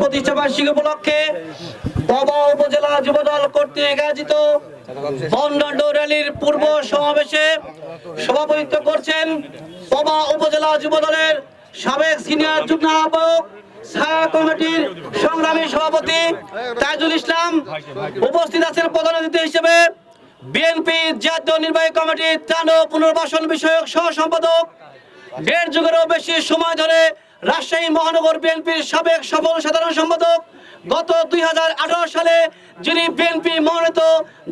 প্রতিষ্ঠাবার্ষিকী উপলক্ষে উপজেলা কর্তৃক আয়োজিত র্যালির পূর্ব সমাবেশে সভাপতিত্ব করছেন উপজেলা সাবেক সিনিয়র যুগ্ম আহ্বায়ক কমিটির সংগ্রামী সভাপতি তাজুল ইসলাম উপস্থিত আছেন প্রধান অতিথি হিসেবে। বিএনপি জাতীয় নির্বাহী কমিটির ত্রাণ ও পুনর্বাসন বিষয়ক সহ সম্পাদক দেড় যুগেরও বেশি সময় ধরে রাজশাহী মহানগর বিএনপির সাবেক সফল সাধারণ সম্পাদক, গত দুই হাজার আঠারো সালে যিনি বিএনপি মনোনীত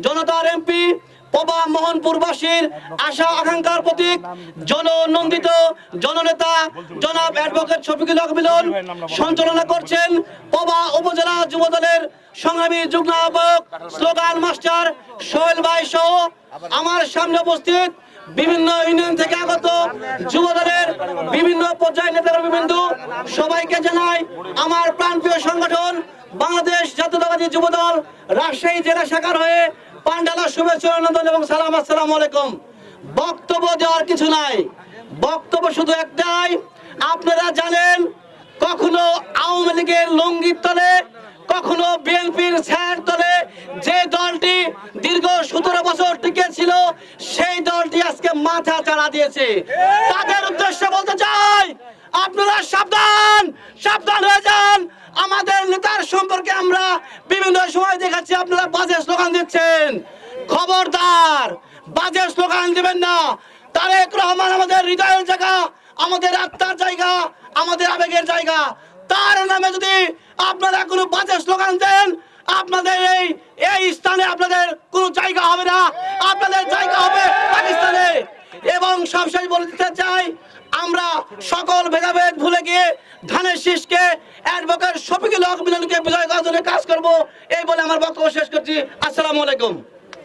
জনতার এমপি, পবা মোহনপুরবাসীর আশা আকাঙ্ক্ষার প্রতীক, জননন্দিত জননেতা জনাব অ্যাডভোকেট শফিকুল হক মিলন সঞ্চালনা করছেন পবা উপজেলা যুবদলের সংগ্রামী যুগ্ম আহ্বায়ক, স্লোগান মাস্টার সোহেল ভাই সহ আমার সামনে উপস্থিত বিভিন্ন ইউনিয়ন থেকে আগত যুবদলের বিভিন্ন পর্যায়ের নেতাকর্মীবৃন্দ সবাইকে জানাই, আমার প্রাণপ্রিয় সংগঠন, বাংলাদেশ জাতীয়তাবাদী যুবদল, রাজশাহী জেলা শাখার হয়ে পান্ডালা শুভেচ্ছা, অভিনন্দন এবং সালাম, আসসালামু আলাইকুম। বক্তব্য দেওয়ার কিছু নাই। বক্তব্য শুধু একটাই, আপনারা জানেন, কখনো আওয়ামী লীগের লঙ্গির তলে, কখনো বিএনপির ছায়ার তলে যে দলটি দীর্ঘ সতেরো বছর টিকে ছিল সেই দলটি আজকে মাথা চাড়া দিয়েছে। তাদের উদ্দেশ্যে বলতে চাই, আপনারা সাবধান সাবধান হয়ে যান। আমাদের নেতার সম্পর্কে আমরা বিভিন্ন সময় দেখাচ্ছি আপনারা বাজে স্লোগান দিচ্ছেন। খবরদার, বাজে স্লোগান দিবেন না। তারেক রহমান আমাদের হৃদয়ের জায়গা, আমাদের আত্মার জায়গা, আমাদের আবেগের জায়গা। তার নামে যদি আপনারা কোনো বাজে স্লোগান দেন আপনাদের এই এই স্থানে আপনাদের কোনো জায়গা হবে না। আপনাদের জায়গা হবে পাকিস্তানে। এবং সবশেষ বলে দিতে চাই, আমরা সকল ভেদাভেদ ভুলে গিয়ে ধানের শীষকে, অ্যাডভোকেট শফিকুল হক মিলনকে বিজয় কাজ করব। এই বলে আমার বক্তব্য শেষ করছি। আসসালামু আলাইকুম।